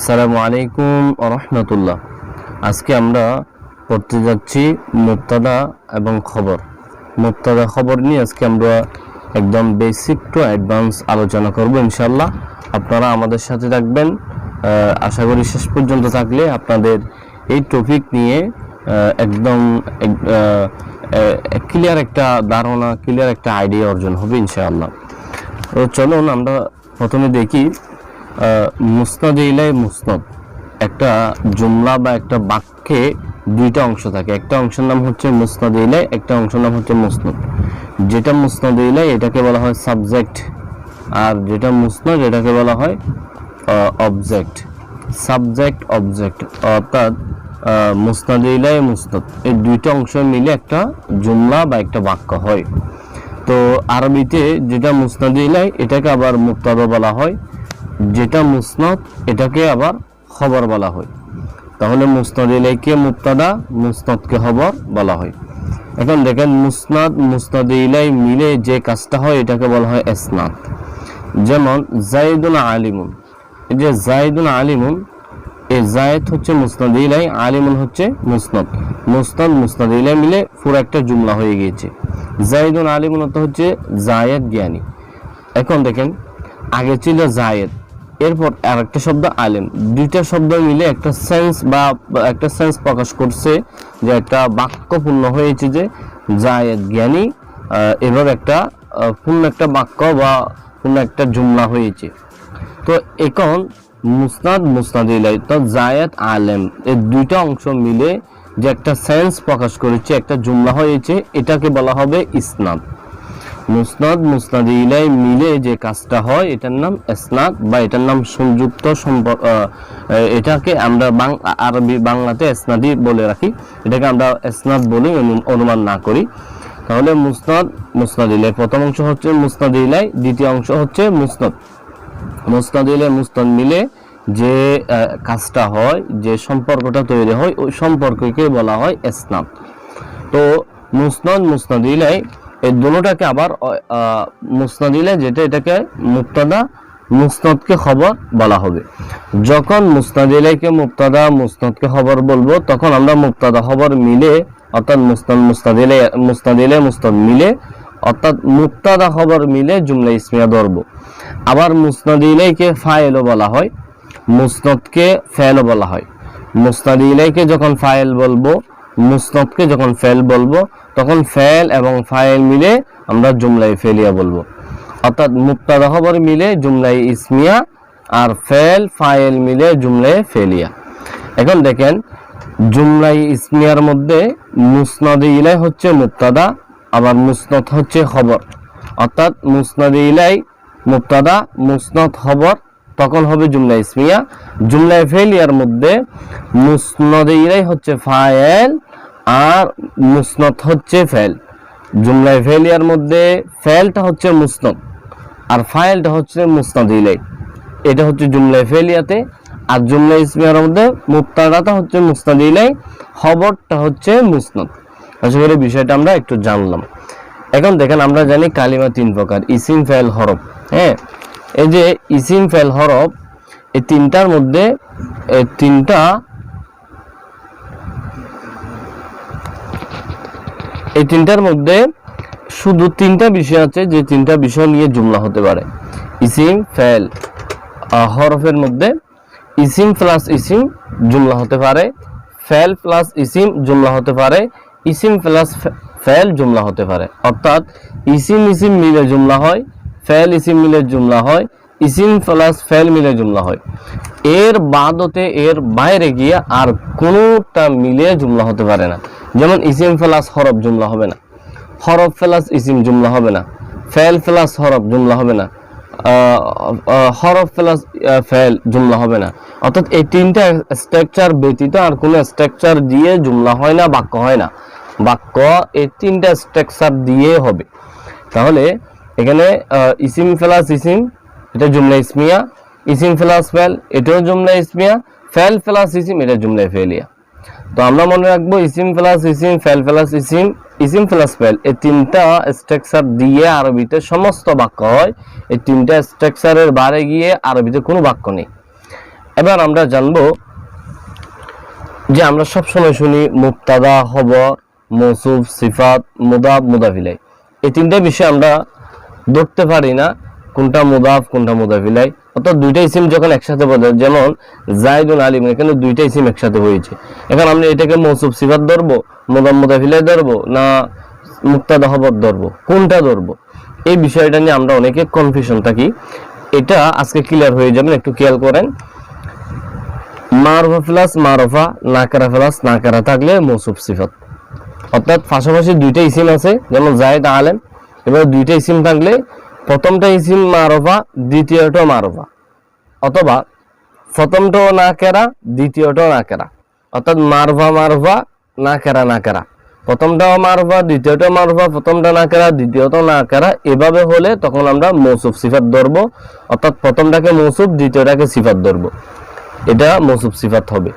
আসসালামু আলাইকুম রহমতুল্লাহ। আজকে আমরা পড়তে যাচ্ছি মুক্তাদা এবং খবর। মুক্তাদা খবর নিয়ে আজকে আমরা একদম বেসিক টু অ্যাডভান্স আলোচনা করব ইনশাল্লাহ আপনারা আমাদের সাথে থাকবেন। আশা করি শেষ পর্যন্ত থাকলে আপনাদের এই টপিক নিয়ে একদম ক্লিয়ার একটা ধারণা ক্লিয়ার একটা আইডিয়া অর্জন হবে ইনশাআল্লাহ। তো চলুন আমরা প্রথমে দেখি মুসনাদ ইলাই মুসনদ একটা জুমলা বা একটা বাক্যে দুইটা অংশ থাকে। একটা অংশের নাম হচ্ছে মুসনাদ ইলাই, একটা অংশের নাম হচ্ছে মুসনদ যেটা মুসনাদ ইলাই, এটাকে বলা হয় সাবজেক্ট। আর যেটা মুসনদ এটাকে বলা হয় অবজেক্ট সাবজেক্ট অবজেক্ট অর্থাৎ মুসনাদ ইলাই মুসনদ এই দুইটা অংশ মিলে একটা জুমলা বা একটা বাক্য হয়। তো আরবিতে যেটা মুসনাদ ইলাই, এটাকে আবার মুক্তাদা বলা হয় যেটা মুসনদ, এটাকে আবার খবর বলা হয়। তাহলে মুসনাদ ইলাইকে মুক্তাদা মুসনদকে খবর বলা হয়। এখন দেখেন মুসনাদ মুসনাদ ইলাই মিলে যে কাজটা হয়, এটাকে বলা হয় এসনাদ। যেমন জাইদুন আলিমুন। এই যে জাইদুন আলিমুন, এই জায়েদ হচ্ছে মুসনাদ ইলাই, আলিমুন হচ্ছে মুসনদ। মুসনদ, মুসনাদ ইলাই মিলে পুরো একটা জুমলা হয়ে গিয়েছে। জাইদুন আলিমুন অর্থ হচ্ছে জায়েদ জ্ঞানী। এখন দেখেন, আগে ছিল জায়েদ। এরপর আর একটা শব্দ আলেম। দুইটা শব্দ মিলে একটা সেন্স বা একটা সেন্স প্রকাশ করছে যে একটা বাক্য পূর্ণ হয়েছে যে জায়েদ জ্ঞানী এবার একটা পূর্ণ একটা বাক্য বা পূর্ণ একটা জুমলা হয়েছে। তো এখন মুসনাদ মুসনাদ ইলাই তো জায়েদ আলেম এই দুইটা অংশ মিলে যে একটা সেন্স প্রকাশ করেছে, একটা জুমলা হয়েছে, এটাকে বলা হবে ইসনাদ। মুসনাদ মুসনাদ ইলাই মিলে যে কাজটা হয়, এটার নাম এসনাদ বা এটার নাম সংযুক্ত সম্পর্ক এটাকে আমরা আরবি, বাংলাতে এসনাদি বলে রাখি। এটাকে আমরা এসনাদ বলে, অনু- অনুমান না করি। তাহলে মুসনাদ মুসনাদ ইলাই, প্রথম অংশ হচ্ছে মুসনাদ ইলাই, দ্বিতীয় অংশ হচ্ছে মুসনাদ। মুসনাদ ইলাই, মুসনাদ মিলে যে কাজটা হয়, যে সম্পর্কটা তৈরি হয়, ওই সম্পর্ককে বলা হয় এসনাদ। তো মুসনাদ মুসনাদ ইলাই এই দুটোটাকে আবার মুসনাদ ইলাই যেটা এটাকে মুক্তাদা মুসনাদকে খবর বলা হবে। যখন মুসনাদ মুক্তাদা মুসনাদকে খবর বলব, তখন আমরা মুক্তাদা খবর মিলে, অর্থাৎ মুসনাদ মুসনাদ ইলাই মুসনাদ ইলাই মুসনাদ মিলে, অর্থাৎ মুক্তাদা খবর মিলে জুমলা ইসমিয়া ধরবো। আবার মুসনাদ ইলাইকে ফাইলও বলা হয়, মুসনদকে ফেলও বলা হয়। মুসনাদ ইলাইকে যখন ফাইল বলব, মুসনদকে যখন ফেল বলব তখন ফেল এবং ফাইল মিলে আমরা জুমলাই ফেলিয়া বলব। অর্থাৎ মুক্তাদা খবর মিলে জুমলাই ইসমিয়া আর ফেল, ফাইল মিলে জুমলাই ফেলিয়া। এখন দেখেন জুমলাই ইসমিয়ার মধ্যে মুসনাদ ইলাই হচ্ছে মুক্তাদা, আবার মুসনদ হচ্ছে খবর। অর্থাৎ মুসনাদ ইলাই মুক্তাদা, মুসনদ খবর, তখন হবে জুমলা ইসমিয়া। জুমলা ফেলিয়ার মধ্যে মুসনদ ইলাই হচ্ছে ফায়েল আর মুসনদ হচ্ছে ফেল। জুমলা ফেলিয়ার মধ্যে ফেলটা হচ্ছে মুসনদ আর ফাইলটা হচ্ছে মুসনদ ইলাই এটা হচ্ছে জুমলা ফেলিয়াতে আর জুমলা ইসমিয়ার মধ্যে মুক্তাদাটা হচ্ছে মুসনদ ইলাই খবরটা হচ্ছে মুসনদ। আশা করি বিষয়টা আমরা একটু জানলাম। এখন দেখেন আমরা জানি কালিমা তিন প্রকার, ইসিম, ফেল, হরফ। হ্যাঁ এই যে ইসিম, ফেল, হরফ, এই তিনটার মধ্যে তিনটা এই তিনটার মধ্যে শুধু তিনটা বিষয় আছে, যে তিনটা বিষয় নিয়ে জুমলা হতে পারে। ইসিম, ফেল। হরফের মধ্যে ইসিম প্লাস ইসিম জুমলা হতে পারে, ফেল প্লাস ইসিম জুমলা হতে পারে, ইসিম প্লাস ফেল জুমলা হতে পারে। অর্থাৎ ইসিম ইসিম মিলে জুমলা হয়, ফেল, ইসিম মিলে জুমলা হয় ইসিম প্লাস ফেল মিলে জুমলা হয়। এর বাদতে এর বাইরে গিয়ে আর কোনোটা মিলে জুমলা হতে পারে না। যেমন ইসিম প্লাস হরফ জুমলা হবে না। হরফ প্লাস ইসিম জুমলা হবে না। ফেল প্লাস হরফ জুমলা হবে না। হরফ প্লাস ফেল জুমলা হবে না। অর্থাৎ এই তিনটা স্ট্রাকচার ব্যতীত আর কোনো স্ট্রাকচার দিয়ে জুমলা হয় না, বাক্য হয় না। বাক্য এই তিনটা স্ট্রাকচার দিয়ে হবে। তাহলে এখানে ইসিম প্লাস ইসিম এটা জুমলা ইসমিয়া ইসিম ফেলাস ফেল, এটাও জুমলা ইসমিয়া, ফেল ফেলাস ইসিম, এটা জুমলা ফেলিয়া। তো আমরা মনে রাখব ইসিম প্লাস ইসিম, ফেল ফেলাস ইসিম ইসিম ফেলাস ফেল, এই তিনটা স্ট্রাকচার দিয়ে আরবিতে সমস্ত বাক্য হয়। এই তিনটা স্ট্রাকচারের বাইরে গিয়ে আরবিতে কোনো বাক্য নেই। এবার আমরা জানব যে আমরা সব সময় শুনি মুক্তাদা খবর মৌসুফ, সিফাত, মুদাব, মুদাফিলাই। এই তিনটা বিষয় আমরা ধরতে পারি না। কোনটা মুদাফ, কোনটা মুদাফিলাই। অর্থাৎ দুইটা ইসিম যখন একসাথে বলে যেমন জাইদুল আলিম, এখানে দুইটা ইসিম একসাথে হয়েছে। এখন আমরা এটাকে মৌসুফ সিফাত ধরবো মুদাব মুদাফিলাই ধরবো, না মুক্তাদা খবর ধরবো? কোনটা ধরবো? এই বিষয়টা নিয়ে আমরা অনেকে কনফিউশন থাকি। এটা আজকে ক্লিয়ার হয়ে যাবেন একটু খেয়াল করেন। মারফা প্লাস মারফা, নাকারা প্লাস নাকারা থাকলে মৌসুফ সিফাত। অর্থাৎ পাশাপাশি দুইটা ইসিম আছে, যেমন জায়েদ আলেম, এবার দুইটা ইসিম থাকলে প্রথমটা ইসিম মারফা দ্বিতীয়টা মারফা অথবা প্রথমটাও না কেরা দ্বিতীয়টাও না কেরা অর্থাৎ মারফা মারফা না কেরা না কেরা প্রথমটাও মারফা দ্বিতীয়টা মারফা প্রথমটা না কেরা দ্বিতীয়টা না কেরা এভাবে হলে তখন আমরা মৌসুফ সিফাত ধরবো। অর্থাৎ প্রথমটাকে মৌসুফ দ্বিতীয়টাকে সিফাত ধরবো। এটা মৌসুফ সিফাত হবে।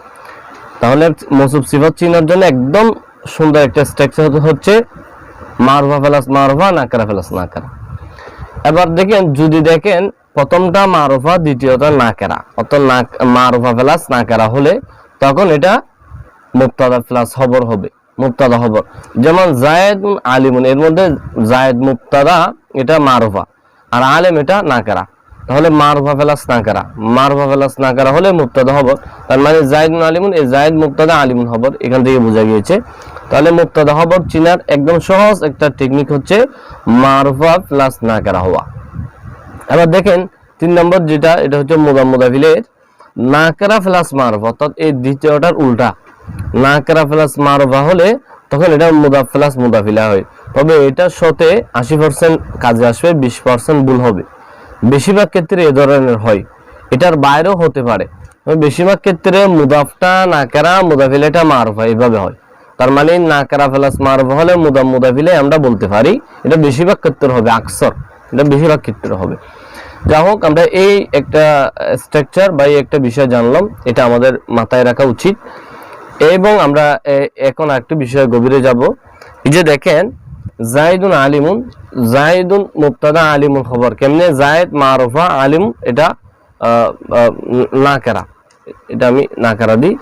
তাহলে মৌসুফ সিফাত চিনার জন্য একদম সুন্দর একটা স্ট্রাকচার হচ্ছে মারফা ফেলাস মারফা নাকারা ফেলাস নাকারা এবার দেখেন, যদি দেখেন, প্রথমটা মারফা, দ্বিতীয়টা নাকেরা। অর্থাৎ নাক- মারফা প্লাস নাকেরা হলে তখন এটা মুক্তাদা প্লাস হবর হবে, মুক্তাদা হবর যেমন জায়েদ আলিমুন, এর মধ্যে জায়েদ মুক্তাদা, এটা মারফা, আর আলেম এটা না নাকেরা। তাহলে মারফা প্লাস নাকেরা, মারফা প্লাস নাকেরা হলে মুক্তাদা খবর। তার মানে জায়েদ আলিমুন, এই জায়েদ মুক্তাদা আলিমুন হবর এখান থেকে বোঝা গিয়েছে। তাহলে মুক্তাদা খবর চিনার একদম সহজ একটা টেকনিক হচ্ছে মারফা প্লাস নাকেরা হওয়া। এবার দেখেন, তিন নম্বর যেটা, এটা হচ্ছে মুদাম মুদাফিলের নাকরা প্লাস মারফা, অর্থাৎ এই দ্বিতীয়টার উল্টা। নাকরা প্লাস মারফা হলে তখন এটা মুদাফ প্লাস মুদাফিলা হয়। তবে এটার সাথে আশি পার্সেন্ট কাজে আসবে, বিশ পার্সেন্ট ভুল হবে। বেশিরভাগ ক্ষেত্রে এ ধরনের হয়। এটার বাইরেও হতে পারে। বেশিরভাগ ক্ষেত্রে মুদাফটা নাকেরা মুদাফিলাটা মারফা এইভাবে হয়। তার মানে নাকেরা প্লাস মারফা হলে মুদাম মুদাফিলে আমরা বলতে পারি, এটা বেশিরভাগ ক্ষেত্রে হবে, আকসর, এটা বেশিরভাগ ক্ষেত্রে হবে। যা হোক আমরা এই একটা স্ট্রাকচার বা এই একটা বিষয় জানলাম, এটা আমাদের মাথায় রাখা উচিত। এবং আমরা এখন একটু বিষয়ে গভীরে যাব। যে দেখেন, জাইদুন আলিমুন, জাইদুন মুক্তাদা আলিমুন খবর, কেমনে জায়েদ, মারুফা, আলিম, এটা নাকেরা এটা আমি নাকেরা দিই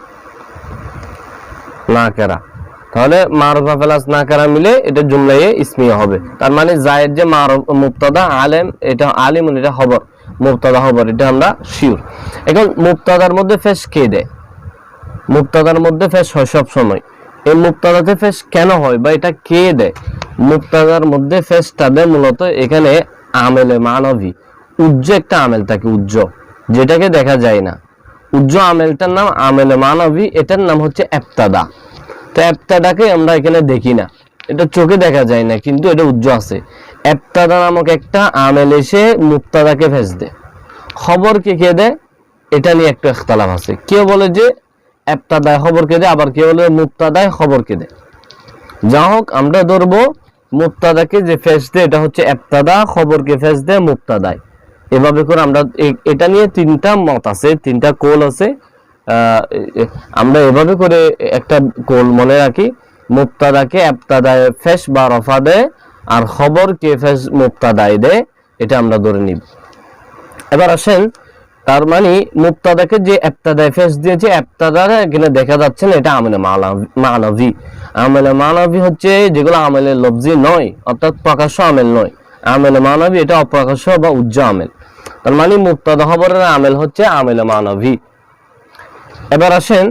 নাকেরা তাহলে মারুফা প্লাস নাকেরা মিলে এটা জুমলায়ে ইসমিয়া হবে। তার মানে জায়েদ যে মুক্তাদা আলেম, এটা আলিমুন এটা খবর মুক্তাদা খবর, এটা আমরা শিওর এখন মুক্তাদার মধ্যে ফেস কে দেয়? মুক্তাদার মধ্যে ফেস হয় সব সময় এই মুক্তাদাতে ফেস কেন হয় বা এটা কে দেয়? মুক্তাদার মধ্যে ফেসটা দেয় মূলত এখানে আমেলে মানবী। উজ্জ একটা আমেল থাকে উজ্জ, যেটাকে দেখা যায় না। উজ্জ আমেলটার নাম আমেলে মানবী, এটার নাম হচ্ছে এফতাদা এফতাদাকে আমরা এখানে দেখি না। এটা চোখে দেখা যায় না, কিন্তু এটা উজ্জ আছে। এফতাদা নামক একটা আমেল এসে মুক্তাদাকে ফেস দেয় খবর কে কে দেয় এটা নিয়ে একটা ইখতালাফ আছে। কেউ বলে যে এফতাদায় খবর কে দেয় আবার কেউ বলে মুক্তাদায় খবর কে দেয় যা হোক, আমরা ধরবো মুক্তাদাকে যে ফেস দেয় এটা হচ্ছে এফতাদা খবরকে ফেস দেয় মুক্তাদায়। এভাবে করে আমরা এটা নিয়ে তিনটা মত আছে, তিনটা কোল আছে। আমরা এভাবে করে একটা কোল মনে রাখি মুক্তাদাকে এফতাদায় ফেস বা রফা দেয় আর খবরকে ফেস মুক্তাদায় দেয় এটা আমরা ধরে নিব। এবার আসেন, তার মানে মুক্তাদাকে যে এফতাদায় ফেস দিয়েছে এফতাদা এখানে দেখা যাচ্ছে না, এটা আমলে মালা- মানবী আমলে মানবী হচ্ছে যেগুলো আমলে লফজি নয়, অর্থাৎ প্রকাশ্য আমেল নয়। আমেলে মানবী এটা অপ্রকাশ্য বা উজ্জ আমেল। তার মানে মুক্তাদা খবরের আমেল হচ্ছে আমেলে মানবী এবার আসেন,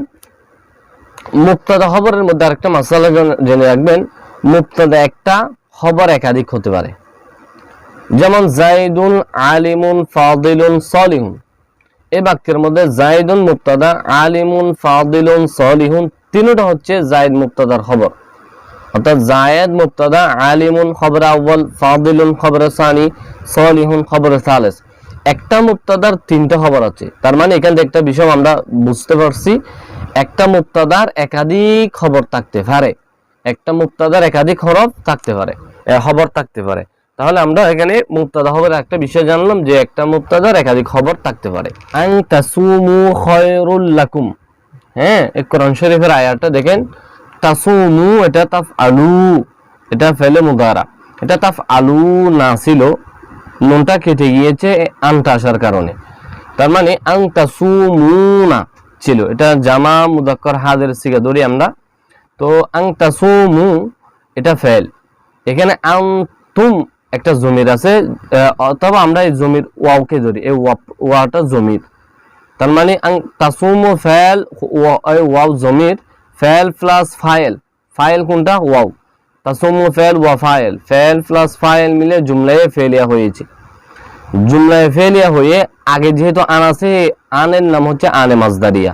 মুক্তাদা খবরের মধ্যে আরেকটা মাসালা জেনে রাখবেন। মুক্তাদা একটা খবর একাধিক হতে পারে। যেমন, জাইদুন আলিমুন ফাদিলুন সলিহুন। এই বাক্যের মধ্যে জাইদুন মুক্তাদা, আলিমুন ফাদিলুন সলিহুন তিনটা হচ্ছে জাইদ মুক্তাদার খবর। অর্থাৎ জায়েদ মুক্তাদা, আলিমুন খবর আউ্বাল ফাদিলুন খবর সানি, সলিহুন খবর সালেস। একটা মুক্তাদার তিনটা খবর আছে। তার মানে এখান থেকে একটা বিষয় আমরা বুঝতে পারছি, একটা মুক্তাদার একাধিক খবর থাকতে পারে। একটা মুক্তাদার একাধিক হরফ থাকতে পারে খবর থাকতে পারে। তাহলে আমরা এখানে মুক্তাদা খবরের একটা বিষয় জানলাম যে একটা মুক্তাদার একাধিক খবর থাকতে পারে। তাসুমু হ্যাঁ কোরআন শরীফের আয়াতটা দেখেন, তাসুমু এটা তাফ আলু এটা ফেলে মুদারা। এটা তাফ আলু না ছিল নুনটা কেটে গিয়েছে আনটা আসার কারণে। তার মানে আং তাসুমুনা ছিল। এটা জামা মুদাক্কর হাদের সিগা ধরি আমরা। তো আং তাসুমু এটা ফেল। এখানে আং তুম একটা জমির আছে অথবা আমরা এই জমির ওয়াওকে ধরি। এই ওয়া- ওয়াটা জমির। তার মানে আং তাসুমু ফেল ওয়াও জমির, ফেল প্লাস ফাইল ফাইল কোনটা? ওয়াও। তাসুমু ফেল ওয়া ফাইল। ফেল প্লাস ফাইল মিলে জুমলায় ফেলিয়া হয়েছে। জুমলায় ফেলিয়া হয়ে আগে যেহেতু আন আছে আনের নাম হচ্ছে আনে মাজদারিয়া।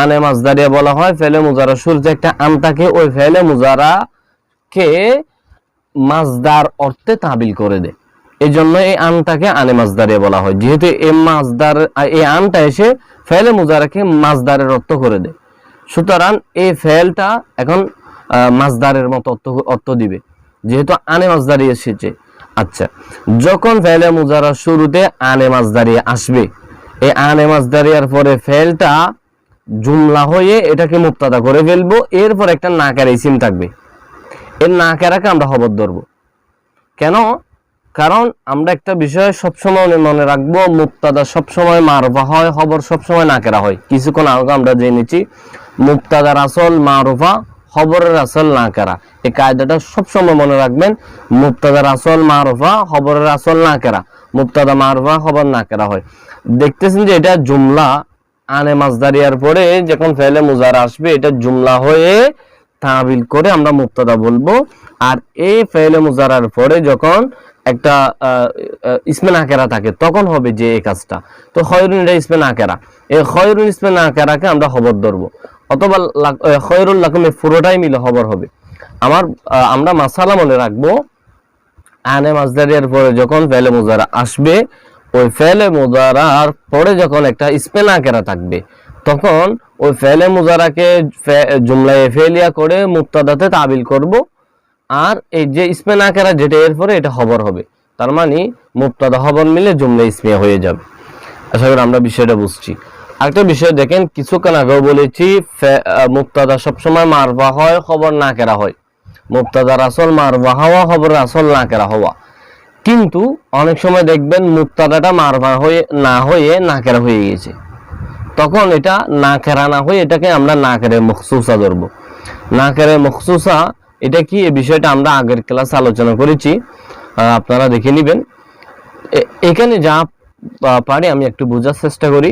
আনে মাজদারিয়া বলা হয়, ফেলে মুজারা শুরুতে একটা আন থাকে, ওই ফেলে মুজারা কে মাজদার অর্থে তাবিল করে দেয়। এই জন্য এই আনটাকে আনে মাজদারিয়া বলা হয়। যেহেতু এই মাজদার, এই আনটা এসে ফেলে মুজারাকে মাজদারের অর্থ করে দেয়। সুতরাং এই ফেলটা এখন মাজদারের মতো অর্থ অর্থ দিবে। যেহেতু আনে মাজদারি এসেছে। আচ্ছা যখন ফেলে মুজারা শুরুতে আনে মাজদারি আসবে, এই আনে মাজদারিয়ার পরে ফেলটা জুমলা হয়ে এটাকে মুক্তাদা করে ফেলব, এরপর একটা নাকার ইসিম থাকবে। এর নাকেরাকে আমরা খবর ধরবো। কেন? কারণ আমরা একটা বিষয় সবসময় মনে রাখব, মুক্তাদা সবসময় মারুফা হয়, খবর সবসময় নাকেরা হয়। কিছুক্ষণ আগে আমরা জেনেছি মুক্তাদার আসল মারুফা খবরের আসল নাকেরা এই কায়দাটা সবসময় মনে রাখবেন মুক্তাদার আসল মারুফা খবরের আসল নাকেরা মুক্তাদা মারুফা খবর নাকেরা হয়। দেখতেছেন যে এটা জুমলা আনে মাজদারিয়ার পরে যখন ফেলে মুজারা আসবে, এটা জুমলা হয়ে তাবিল করে আমরা মুক্তাদা বলব। আর এই ফেলে মুজারার পরে যখন একটা ইসমে নাকেরা থাকে, তখন হবে যে এই কাজটা। তো খয়রুন, এটা ইসমে নাকেরা এই খয়রুন, ইসমে নাকেরাকে আমরা খবর ধরবো। অথবা খয়রুল লাকুমে পুরোটাই মিলে খবর হবে। আমার আমরা মাসালা মনে রাখব, আনে মাজদারিয়ার পরে যখন ফেলে মুজারা আসবে, ওই ফেলে মুজারার পরে যখন একটা স্পেনাকেরা থাকবে, তখন ওই ফেলে মুজারাকে জুমলায় ফেলিয়া করে মুক্তাদাতে তাবিল করব, আর এই যে স্পেনাকেরা যেটা এর পরে, এটা খবর হবে। তার মানে মুক্তাদা খবর মিলে জুমলা ইসমিয়া হয়ে যাবে। আশা করি আমরা বিষয়টা বুঝছি। আরেকটা বিষয় দেখেন, কিছুক্ষণ আগেও বলেছি মুক্তাদা সবসময় মারবা হয়, খবর না কেরা হয়। মুক্তাদার আসল মারবা হওয়া, খবর আসল না কেরা হওয়া। কিন্তু অনেক সময় দেখবেন মুক্তাদাটা মারবা হয়ে না হয়ে না কেরা হয়ে গেছে তখন এটা না কেরা না হয়ে এটাকে আমরা না কেরে মখসুসা ধরবো। না কেরে মখসুসা, এটা কি? এই বিষয়টা আমরা আগের ক্লাসে আলোচনা করেছি। আপনারা দেখে নেবেন। এখানে যা পারি আমি একটু বোঝার চেষ্টা করি।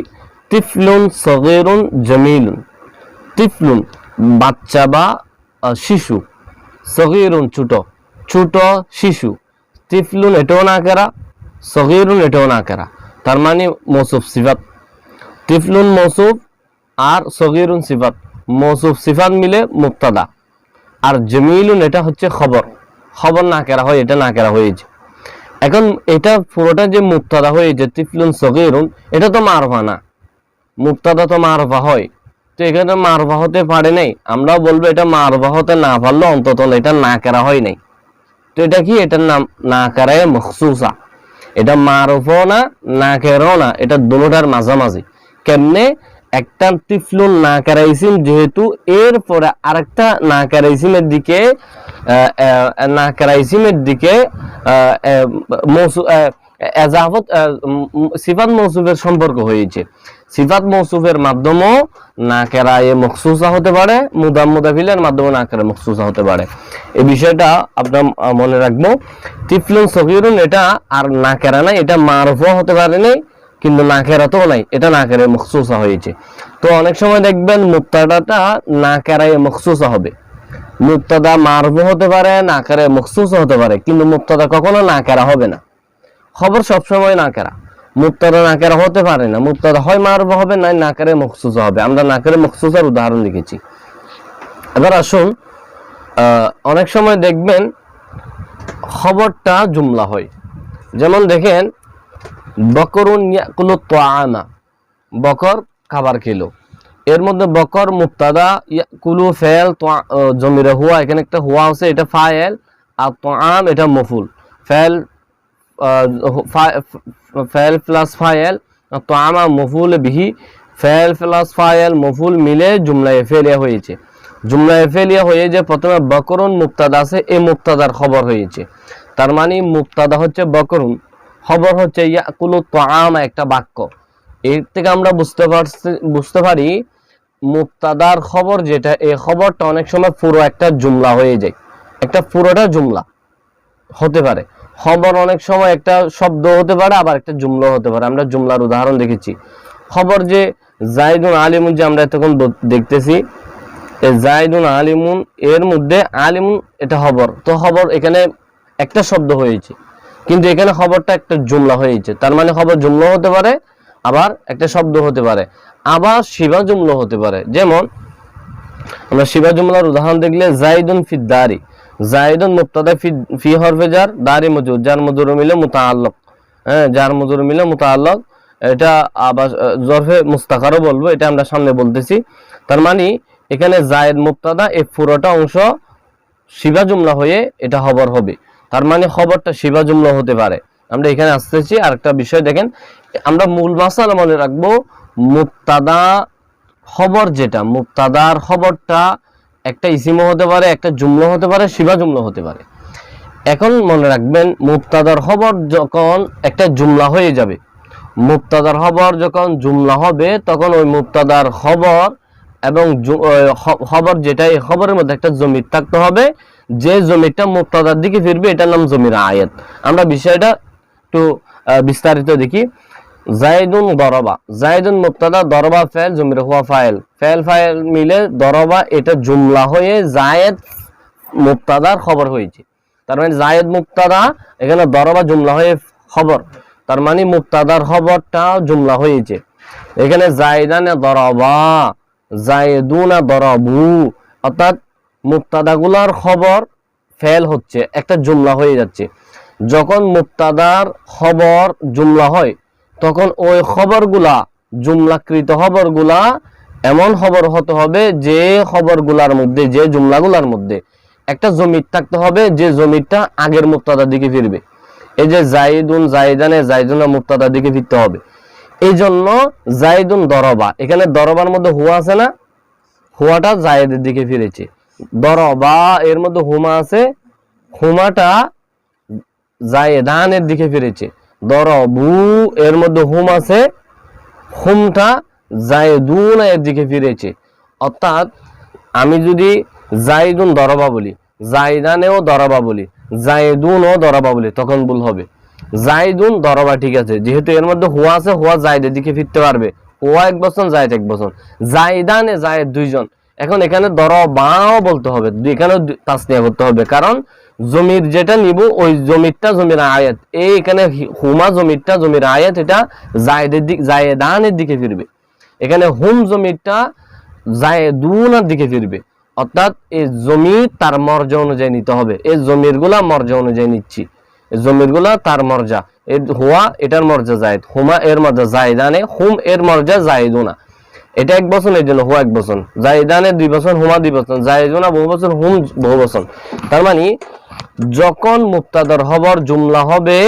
তিফলুন সগেরুন জমিলুন। তিফলুন বাচ্চা বা শিশু। সগিরুন ছোট। ছোট শিশু। তিফলুন এটাও না কেরা, সগিরুন এটাও না কেরা। তার মানে মৌসুফ সিফাত। তিফলুন মৌসুফ আর সগিরুন সিফাত। মৌসুফ সিফাত মিলে মুক্তাদা আর জমিলুন এটা হচ্ছে খবর। খবর না কেরা হয়, এটা না কেরা হয়েছে। এখন এটা পুরোটা যে মুক্তাদা হয়েছে, তিফলুন সগিরুন, এটা তো মারফা না। মুক্তাদা তো মারফা হয়। তো এখানে মারফা হতে পারে নাই। আমরাও বলব এটা মারফা হতে না পারল অন্তত এটা না করা হয় নাই। তো এটা কি? এটার নাম না করায় মখসুসা। এটা মারফও না না কেরাও না। এটা দুটার মাঝামাঝি। কেমনে? একটা তিফলুন না কারাইসিম যেহেতু এরপরে আরেকটা না কারাইসিমের দিকে না কারাইসিমের দিকে এজাফত সিফাত মৌসুফের সম্পর্ক হয়েছে। সিফাত মৌসুফের মাধ্যমেও না কেরায়ে মখসুসা হতে পারে মুদাম মুদাফিলের মাধ্যমে না কেরা মখসুসা হতে পারে। এই বিষয়টা আপনার মনে রাখব। তিফলুন সগিরুন এটা আর না কেরা না এটা মারফও হতে পারে নাই, কিন্তু না তো নাই, এটা না কেরায় মখসুসা হয়েছে। তো অনেক সময় দেখবেন মুক্তাদাটা কেরায় মখসুসা হবে। মুক্তাদা মারফও হতে পারে, না কেরায় মখসুসা হতে পারে, কিন্তু মুক্তাদা কখনো না কেরা হবে না। খবর সবসময় না কেরা মুক্তাদা না হতে পারে না। মুক্তাদা হয় মারব হবে না না করে মখসুসা হবে। আমরা না করে মখসুসার উদাহরণ লিখেছি। এবার আসুন অনেক সময় দেখবেন খবরটা জুমলা হয়। যেমন দেখেন, বকরুন ইয়াকুলু তোয়ানা বকর খাবার খেলো। এর মধ্যে বকর, মুক্তাদা, ইয়াকুলু ফেল জমিরে হুয়া, এখানে একটা হুয়া আছে, এটা ফায়েল, আর তোয়াম এটা মফুল। ফেল আহ, ফা- ফেল প্লাস ফায়েল তোয়ামা মফুল বিহি ফেল প্লাস ফায়েল মফুল মিলে জুমলায় ফেলিয়া হয়েছে। জুমলায় ফেলিয়া হয়ে যে প্রথমে বকরুন মুক্তাদা আছে এই মুক্তাদার খবর হয়েছে। তার মানে মুক্তাদা হচ্ছে বকরুন। খবর হচ্ছে ইয়া ইয়াকুলু তোয়ামা একটা বাক্য। এর থেকে আমরা বুঝতে পারছি বুঝতে পারি মুক্তাদার খবর যেটা এই খবরটা অনেক সময় পুরো একটা জুমলা হয়ে যায়। একটা পুরোটা জুমলা হতে পারে। খবর অনেক সময় একটা শব্দ হতে পারে, আবার একটা জুমলা হতে পারে। আমরা জুমলার উদাহরণ দেখেছি। খবর যে জাইদুন আলিমুন যে আমরা এতক্ষণ দেখতেছি জাইদুন আলিমুন, এর মধ্যে আলিমুন এটা খবর। তো খবর এখানে একটা শব্দ হয়েছে, কিন্তু এখানে খবরটা একটা জুমলা হয়েছে। তার মানে খবর জুমলা হতে পারে, আবার একটা শব্দ হতে পারে, আবার শিবা জুমলা হতে পারে। যেমন, আমরা শিবা জুমলার উদাহরণ দেখলে, জাইদুন ফি দারি জাইদুন মুক্তাদা ফি হরফে যার দারি মজুর, যার মজুর মিলে মুতাআল্লাক। হ্যাঁ যার মজুর মিলে মুতাআল্লাক। এটা আবার জরফে মুস্তাকারও বলব, এটা আমরা সামনে বলতেছি। তার মানে এখানে জায়েদ মুক্তাদা এই পুরোটা অংশ শিবা জুমলা হয়ে এটা খবর হবে। তার মানে খবরটা শিবা জুমলা হতে পারে। আমরা এখানে আসতেছি, আরেকটা বিষয় দেখেন। আমরা মূল মাসালা মনে রাখব মুক্তাদা খবর যেটা মুক্তাদার খবরটা একটা ইসিমও হতে পারে, একটা জুমলা হতে পারে, শিবা জুমলা হতে পারে। এখন মনে রাখবেন মুক্তাদার খবর যখন একটা জুমলা হয়ে যাবে মুক্তাদার খবর যখন জুমলা হবে, তখন ওই মুক্তাদার খবর এবং খবর যেটা এই খবরের মধ্যে একটা জমির থাকতে হবে, যে জমিটা মুক্তাদার দিকে ফিরবে, এটার নাম জমির আয়াত। আমরা বিষয়টা একটু বিস্তারিত দেখি। জাইদুন দরবা। জাইদুন মুক্তাদা দরবা ফেল, জমির হুয়া ফাইল। ফেল ফাইল মিলে দরবা, এটা জুমলা হয়ে জায়েদ মুক্তাদার খবর হয়েছে। তার মানে জায়েদ মুক্তাদা এখানে দরবা জুমলা হয়ে খবর। তার মানে মুক্তাদার খবরটা জুমলা হয়েছে। এখানে জায়দানে দরবা জায়দুনা দরবু। অর্থাৎ মুক্তাদাগুলার খবর ফেল হচ্ছে, একটা জুমলা হয়ে যাচ্ছে। যখন মুক্তাদার খবর জুমলা হয় তখন ওই খবরগুলা, জুমলাকৃত খবরগুলা, এমন খবর হতে হবে যে খবরগুলার মধ্যে, যে জুমলাগুলার মধ্যে একটা জমির থাকতে হবে, যে জমিরটা আগের মুক্তাদার দিকে ফিরবে। এই যে জাইদুন জাইদানে জাইদুনা মুক্তাদার দিকে ফিরতে হবে। এই জন্য জাইদুন দরবা, এখানে দরবার মধ্যে হুয়া আছে না? হুয়াটা জায়েদের দিকে ফিরেছে। দরবা, এর মধ্যে হুমা আছে। হুমাটা জায়েদানের দিকে ফিরেছে। দরবু, এর মধ্যে হুম আছে, হুমটা জায়েদুন এর দিকে ফিরেছে। অর্থাৎ আমি যদি জাইদুন দরবা বলি জাইদানেও দরবা বলি, জায়েদুনও দরবা বলি, তখন ভুল হবে। জাইদুন দরবা ঠিক আছে, যেহেতু এর মধ্যে হুয়া আছে, হুয়া জায়দের দিকে ফিরতে পারবে। হুয়া এক বছর জায়দ এক বছর জাইদানে জায়েদ দুইজন। এখন এখানে দরবাও বলতে হবে, এখানেও তাসনিয়া করতে হবে, কারণ জমির যেটা নিব, ওই জমিরটা জমির আয়াত। এই এখানে হুমা জমিরটা, জমির আয়াত, এটা জায়দের দিক জায়েদানের দিকে ফিরবে। এখানে হুম জমিরটা জায়েদুনার দিকে ফিরবে। অর্থাৎ এই জমি তার মর্যা অনুযায়ী নিতে হবে। এই জমিরগুলা মর্যা অনুযায়ী নিচ্ছি। এই জমিরগুলা তার মর্যা। এই হুয়া এটার মর্যা জায়দ। হুমা এর মর্যা জায়দানে, হুম এর মর্যা জায়দুনা। এটা এক বছর এর জন্য, হুয়া এক বছর। জায়দানে দুই বছর, হুমা দুই বছর। জায়দুনা বহু বছর, হুম বহু বছর। তার মানে যখন মুক্তাদর হবর জুমলা হবে,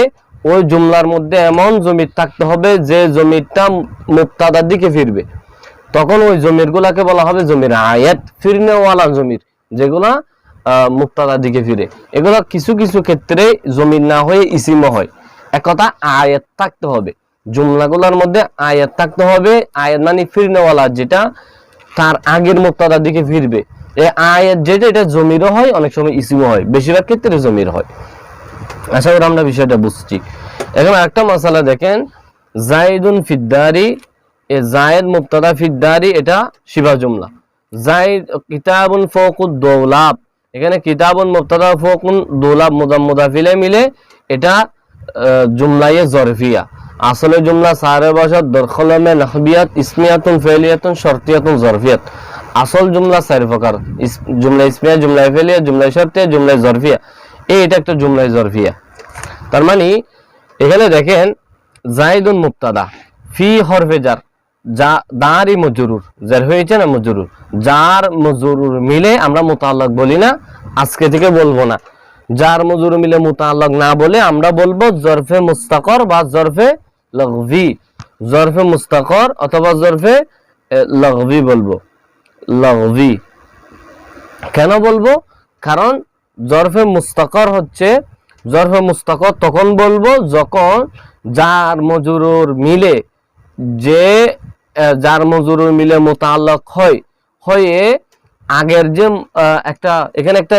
ওই জুমলার মধ্যে এমন জমির থাকতে হবে যে জমিটা মুক্তাদার দিকে ফিরবে। তখন ওই জমির গুলাকে বলা হবে জমির আয়াত, ফিরনেওয়ালা জমির, যেগুলা মুক্তাদার দিকে ফিরে। এগুলা কিছু কিছু ক্ষেত্রে জমির না হয়ে ইসিম হয়। এক কথা আয়াত থাকতে হবে। জুমলাগুলার মধ্যে আয়াত থাকতে হবে। আয়াত মানে ফিরনেওয়ালা যেটা, তার আগের মুক্তাদার দিকে ফিরবে। আয়াত যেটা এটা জমিরও হয় অনেক সময় ইসিমও হয়। বেশিরভাগ ক্ষেত্রে জমির হয়। আশা করি আমরা বিষয়টা বুঝছি। এখন একটা মশালা দেখেন জাইদুন ফিদ্দারি এ জায়েদ ফিদ্দারি এটা শিবা জুমলা। জাইদ কিতাবুন ফৌকুদ এখানে কিতাবুন ফৌকুন মিলে এটা আহ, জুমলায়ে জরফিয়া। আসলে জুমলা সারে বসত দরখলমে নাহবিয়াত ইসমিয়াতুন ফেলিয়াতুন শর্তিয়াতুন জরফিয়াত। আসল জুমলা চার প্রকার। জুমলা ইসমিয়া, জুমলা ফেলিয়া জুমলা শর্তিয়া, জুমলা জরফিয়া। এই এটা একটা জুমলাই জরফিয়া। তার মানে এখানে দেখেন, জাইদুন মুক্তাদা ফি হরফে জার, যা দাঁড়ি মজুরুর। যার হয়েছে না মজুরুর? যার মজুরুর মিলে আমরা মোতাল্লাক বলি না, আজকে থেকে বলব না। যার মজুর মিলে মোতাল্লাক না বলে আমরা বলব জরফে মুস্তাকর বা জরফে লঘভি। জরফে মুস্তাকর অথবা জরফে লঘভি বলব। লঘভি কেন বলব? কারণ জরফে মুস্তাকর হচ্ছে, জরফে মুস্তাকর তখন বলব যখন যার মজুরুর মিলে যে যার মজুরুর মিলে মোতাল্লাক হয়, হয়ে আগের যে একটা, এখানে একটা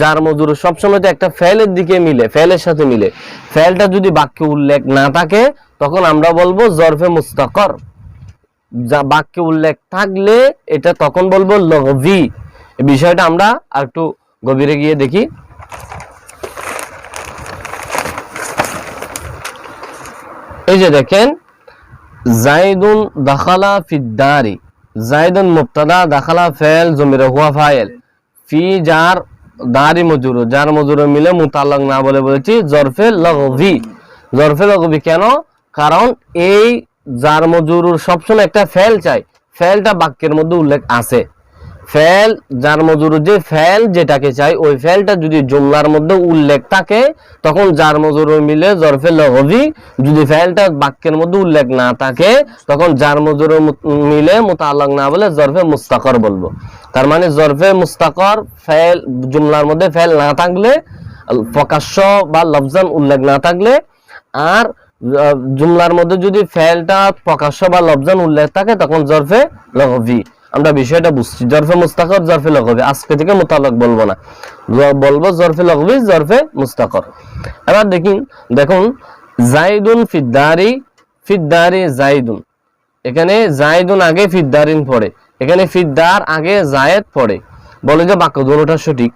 যার মজুর সবসময় তো একটা ফেলের দিকে মিলে, ফেলের সাথে মিলে। ফেলটা যদি বাক্যে উল্লেখ না থাকে, তখন আমরা বলব জরফে মুস্তাকর। যা বাক্যে উল্লেখ থাকলে এটা তখন বলব এই বিষয়টা আমরা আর একটু গভীরে গিয়ে দেখি। এই যে দেখেন, জাইদুন দাখালা ফিদ্দারি। জাইদুন মুবতাদা দাখালা ফেল জমিরে হুয়া ফাইল ফি যার দারি মজুর, যার মজুর মিলে মুতাল্লাক না বলে বলেছি, জরফে লগভি জরফে লগভি কেন? কারণ এই যার মজুরুর সবসময় একটা ফেল চাই। ফেলটা বাক্যের মধ্যে উল্লেখ আছে। ফেল, যার মজুর যে ফেল যেটাকে চাই, ওই ফেলটা যদি জুমলার মধ্যে উল্লেখ থাকে, তখন যার মজুর মিলে জরফে লগভি যদি ফেলটা বাক্যের মধ্যে উল্লেখ না থাকে, তখন যার মজুর মিলে মুতাল্লাক না বলে জরফে মুস্তাকর বলব। তার মানে জরফে মুস্তাকর, ফেল, জুমলার মধ্যে ফেল না থাকলে প্রকাশ্য বা লফজান উল্লেখ না থাকলে, আর জুমলার মধ্যে যদি ফেলটা প্রকাশ্য বা লফজান উল্লেখ থাকে, তখন জরফে লগভি আমরা বিষয়টা বুঝছি। জরফে মুস্তাকর, জরফে লগভি আজকে থেকে মোতালক বলব না। বলব জরফে লগভি জরফে মুস্তাকর। এবার দেখুন দেখুন, জাইদুন ফিদ্দারি ফিদ্দারি জাইদুন। এখানে জাইদুন আগে, ফিদ্দারিন পড়ে এখানে ফিদ্দার আগে, জায়েদ পড়ে বলে যে বাক্য দুটোটা সঠিক।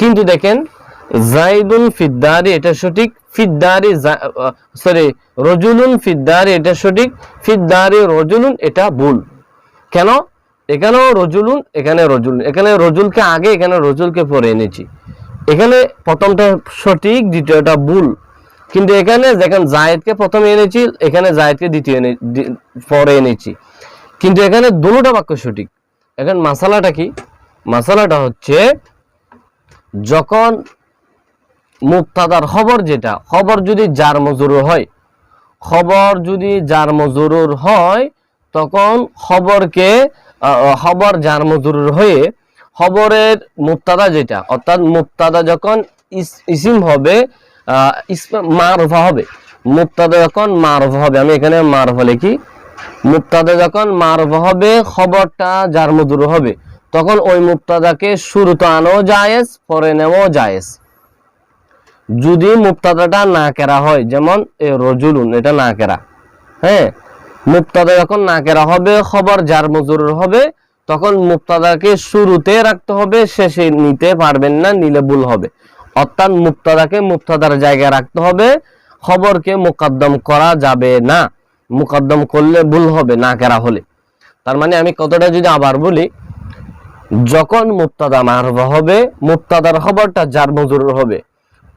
কিন্তু দেখেন জাইদুন ফিদ্দারি, এটা সঠিক? ফিদ্দারি সরি রজুলুন ফিদ্দারি, এটা সঠিক? ফিদ্দারি রজুলুন, এটা ভুল। কেন? এখানেও রজুলুন, এখানে রজুলুন এখানে রজুলকে আগে, এখানে রজুলকে পরে এনেছি। এখানে প্রথমটা সঠিক, দ্বিতীয়টা ভুল। কিন্তু এখানে দেখেন, জায়েদকে প্রথমে এনেছি, এখানে জায়েদকে দ্বিতীয় এনে পরে এনেছি। কিন্তু এখানে দুটোটা বাক্য সঠিক। এখন মাসালাটা কি? মাসালাটা হচ্ছে, যখন মুক্তাদার খবর যেটা, খবর যদি যার মজুরুর হয়, খবর যদি যার মজুরুর হয়, তখন খবরকে খবর যার মজুরুর হয়ে, খবরের মুক্তাদা যেটা, অর্থাৎ মুক্তাদা যখন ইস- ইসিম হবে মারুফা হবে, মুক্তাদা যখন মারুফা হবে, আমি এখানে মারুফা লিখি, মুক্তাদা যখন মারুফা হবে, খবরটা যার মজুর হবে, তখন ওই মুক্তাদাকে শুরুতে আনো জায়েজ, পরে নেওয়াও জায়েজ। যদি মুক্তাদাটা না কেরা হয়, যেমন রজুলুন, এটা না কেরা। হ্যাঁ মুক্তাদা যখন না কেরা হবে, খবর যার মজুর হবে, তখন মুক্তাদাকে শুরুতে রাখতে হবে, শেষে নিতে পারবেন না, নিলে ভুল হবে। অর্থাৎ মুক্তাদাকে মুক্তাদার জায়গায় রাখতে হবে, খবরকে মুকদ্দম করা যাবে না। মুকদ্দম করলে ভুল হবে না কেরা হলে। তার মানে আমি কতটা যদি আবার বলি, যখন মুক্তাদা মারফা হবে মুক্তাদার খবরটা যার মজুর হবে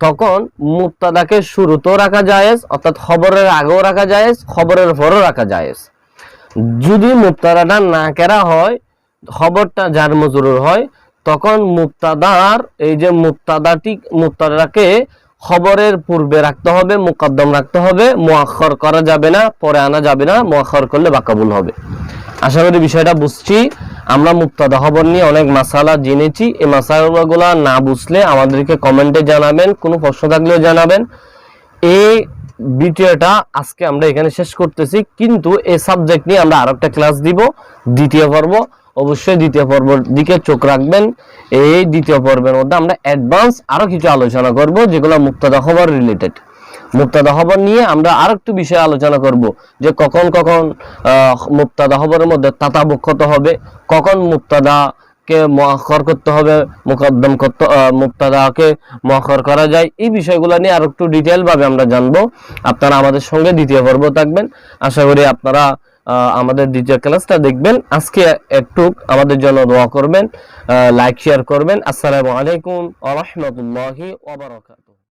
তখন মুক্তাদাকে শুরুতেও রাখা জায়েজ, অর্থাৎ খবরের আগেও রাখা জায়েজ, খবরের পরও রাখা জায়েজ। যদি মুক্তাদাটা না কেরা হয়, খবরটা যার মজুরুর হয়, তখন মুক্তাদার এই যে মুক্তাদাটি মুক্তাদাকে খবরের পূর্বে রাখতে হবে, মুকদ্দম রাখতে হবে মোয়াক্ষর করা যাবে না, পরে আনা যাবে না মোয়াক্ষর করলে বাকাবুল হবে। আশা করি বিষয়টা বুঝছি। আমরা মুক্তাদা খবর নিয়ে অনেক মাসালা জেনেছি। এই মাসালাগুলো না বুঝলে আমাদেরকে কমেন্টে জানাবেন, কোনো প্রশ্ন থাকলেও জানাবেন। এই ভিডিওটা আজকে আমরা এখানে শেষ করতেছি। কিন্তু এই সাবজেক্ট নিয়ে আমরা আর একটা ক্লাস দিব, দ্বিতীয় পর্ব। অবশ্যই দ্বিতীয় পর্বর দিকে চোখ রাখবেন। এই দ্বিতীয় পর্বের মধ্যে আমরা অ্যাডভান্স আরও কিছু আলোচনা করব, যেগুলো মুক্তাদা খবর রিলেটেড মুক্তাদা খবর নিয়ে আমরা আর একটু বিষয়ে আলোচনা করব যে কখন কখন মুক্তাদা খবরের মধ্যে তাতাবক্ষত হবে, কখন মুক্তাদা কে মহাখর করতে হবে, মুকদ্দম করতে মুক্তাদাকে মহাখর করা যায়, এই বিষয়গুলো নিয়ে আর একটু ডিটেল ভাবে আমরা জানব। আপনারা আমাদের সঙ্গে দ্বিতীয় পর্ব থাকবেন। আশা করি আপনারা আমাদের দ্বিতীয় ক্লাসটা দেখবেন। আজকে একটু আমাদের জন্য দোয়া করবেন লাইক শেয়ার করবেন। আসসালামু আলাইকুম আ রহমতুল্লাহি